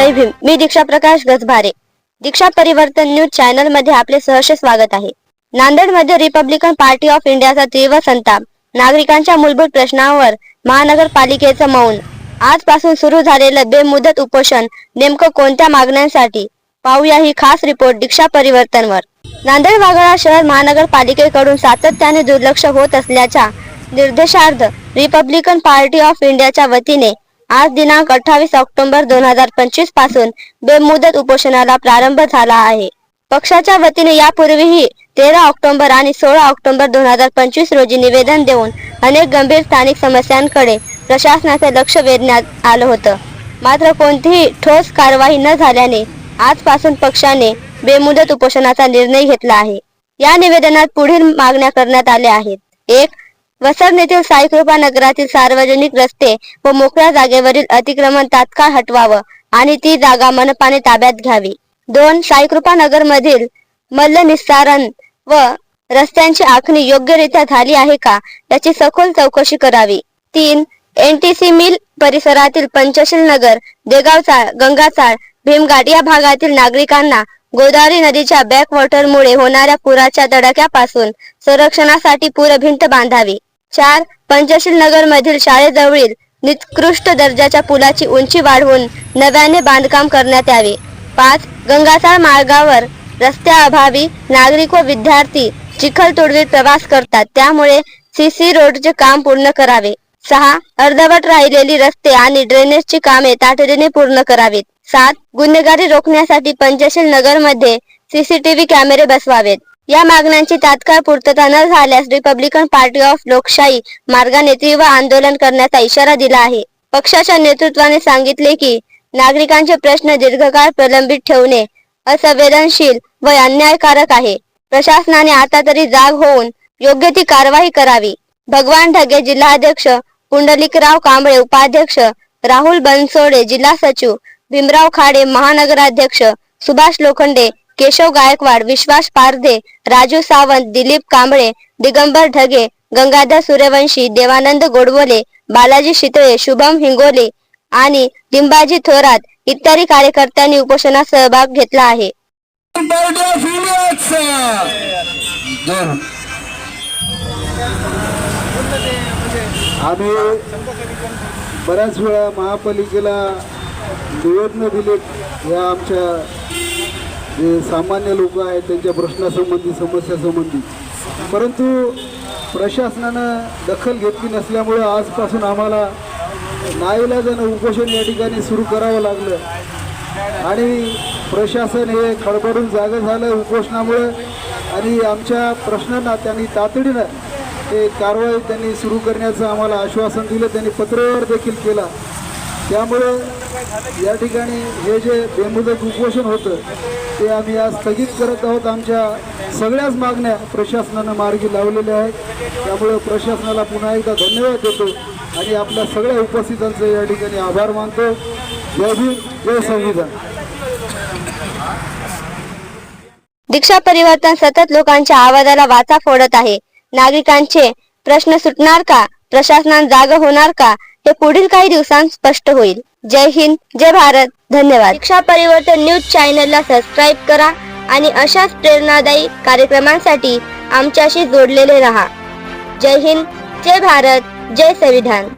जय भीम. मी दीक्षा प्रकाश गजभारे. दीक्षा परिवर्तन न्यूज चॅनलमध्ये आपले सहर्ष स्वागत आहे. नांदेडमध्ये रिपब्लिकन पार्टी ऑफ इंडियाचा तीव्र संताप. नागरिकांच्या मूलभूत प्रश्नांवर महानगरपालिकेचं मौन. आजपासून सुरू झालेलं बेमुदत उपोषण नेमकं कोणत्या मागण्यांसाठी? पाहूया ही खास रिपोर्ट दीक्षा परिवर्तनवर. नांदेड वाघाळा शहर महानगरपालिकेकडून सातत्याने दुर्लक्ष होत असल्याच्या निर्देशार्थ रिपब्लिकन पार्टी ऑफ इंडियाच्या वतीने आज दिनांक अठ्ठावीस ऑक्टोबर दोन हजार पंचवीसपासून बेमुदत उपोषणाला प्रारंभ झाला आहे. पक्षाच्या वतीने यापूर्वीही तेरा ऑक्टोबर आणि सोळा ऑक्टोबर दोन हजार पंचवीस रोजी निवेदन देऊन अनेक गंभीर स्थानिक समस्यांकडे प्रशासनाचे लक्ष वेधण्यात आलं होतं. मात्र कोणतीही ठोस कारवाई न झाल्याने आजपासून पक्षाने बेमुदत उपोषणाचा निर्णय घेतला आहे. या निवेदनात पुढील मागण्या करण्यात आल्या आहेत. एक वसर येथील साईकृपा नगरातील सार्वजनिक रस्ते व मोकळ्या जागेवरील अतिक्रमण तात्काळ हटवावं आणि ती जागा मनपाने ताब्यात घ्यावी. दोन साईकृपा नगर मधील मल्ल निस्सारण व रस्त्यांची आखणी योग्यरित्या झाली आहे का? याची सखोल चौकशी करावी. तीन एनटीसी मिल परिसरातील पंचशील नगर देगावचाळ गंगाचाळ भीमघाट या भागातील नागरिकांना गोदावरी नदीच्या बॅकवॉटरमुळे होणाऱ्या पुराच्या तडाख्यापासून संरक्षणासाठी पूरभिंत बांधावी. चार पंचशील नगर मधील शाळेजवळील निकृष्ट दर्जाच्या पुलाची उंची वाढवून नव्याने बांधकाम करण्यात यावे. पाच गंगासाळ मार्गावर रस्त्याअभावी नागरिक व विद्यार्थी चिखल तोडवीत प्रवास करतात. त्यामुळे सीसी रोडचे काम पूर्ण करावे. सहा अर्धवट राहिलेली रस्ते आणि ड्रेनेजची कामे तातडीने पूर्ण करावीत. सात गुन्हेगारी रोखण्यासाठी पंचशील नगरमध्ये सीसीटीव्ही कॅमेरे बसवावेत. या मागण्यांची तात्काळ पूर्तता न झाल्यास रिपब्लिकन पार्टी ऑफ लोकशाही मार्गाने तीव्र आंदोलन करण्याचा इशारा दिला आहे. पक्षाच्या नेतृत्वाने सांगितले की नागरिकांचे प्रश्न दीर्घकाळ प्रलंबित ठेवणे असंवेदनशील व अन्यायकारक आहे. प्रशासनाने आता तरी जाग होऊन योग्य ती कारवाई करावी. भगवान ढगे जिल्हाध्यक्ष पुंडलिकराव कांबळे उपाध्यक्ष राहुल बनसोडे जिल्हा सचिव भीमराव खाडे महानगराध्यक्ष सुभाष लोखंडे केशव गायकवाड विश्वास पारधे राजू सावंत दिलीप कांबळे दिगंबर ढगे गंगाधर सूर्यवंशी देवानंद गोडबोले बालाजी शितळे शुभम हिंगोले आणि लिंबाजी थोरात इत्यादी कार्यकर्त्यांनी उपोषणात सहभाग घेतला आहे. आम्ही बऱ्याच वेळा महापालिकेला निवेदन दिले या आमच्या जे सामान्य लोक आहेत त्यांच्या प्रश्नासंबंधी समस्यासंबंधी. परंतु प्रशासनानं दखल घेतली नसल्यामुळं आजपासून आम्हाला नाईलाजानं उपोषण या ठिकाणी सुरू करावं लागलं. आणि प्रशासन हे खडबडून जागं झालं उपोषणामुळं आणि आमच्या प्रश्नांना त्यांनी तातडीनं ते कारवाई त्यांनी सुरू करण्याचं आम्हाला आश्वासन दिलं त्यांनी पत्रव्यवहार देखील केला. त्यामुळे या ठिकाणी हे जे बेमुदत उपोषण होतं ते आम्ही आज स्थगित करत आहोत. आमच्या सगळ्याच मागण्या प्रशासनानं मार्गी लावलेल्या आहेत. त्यामुळे प्रशासनाला पुन्हा एकदा धन्यवाद देतो आणि आपल्या सगळ्या उपस्थितांचे या ठिकाणी आभार मानतो. जय भीम जय संविधान. दीक्षा परिवर्तन सतत लोकांच्या आवाजाला वाचा फोडत आहे. नागरिकांचे प्रश्न सुटणार का? प्रशासनात जाग होणार का? हे पुढील काही दिवसांत स्पष्ट होईल. जय हिंद जय भारत. धन्यवाद. शिक्षा परिवर्तन न्यूज चॅनलला सबस्क्राईब करा आणि अशाच प्रेरणादायी कार्यक्रमांसाठी आमच्याशी जोडलेले रहा. जय हिंद जय भारत जय संविधान.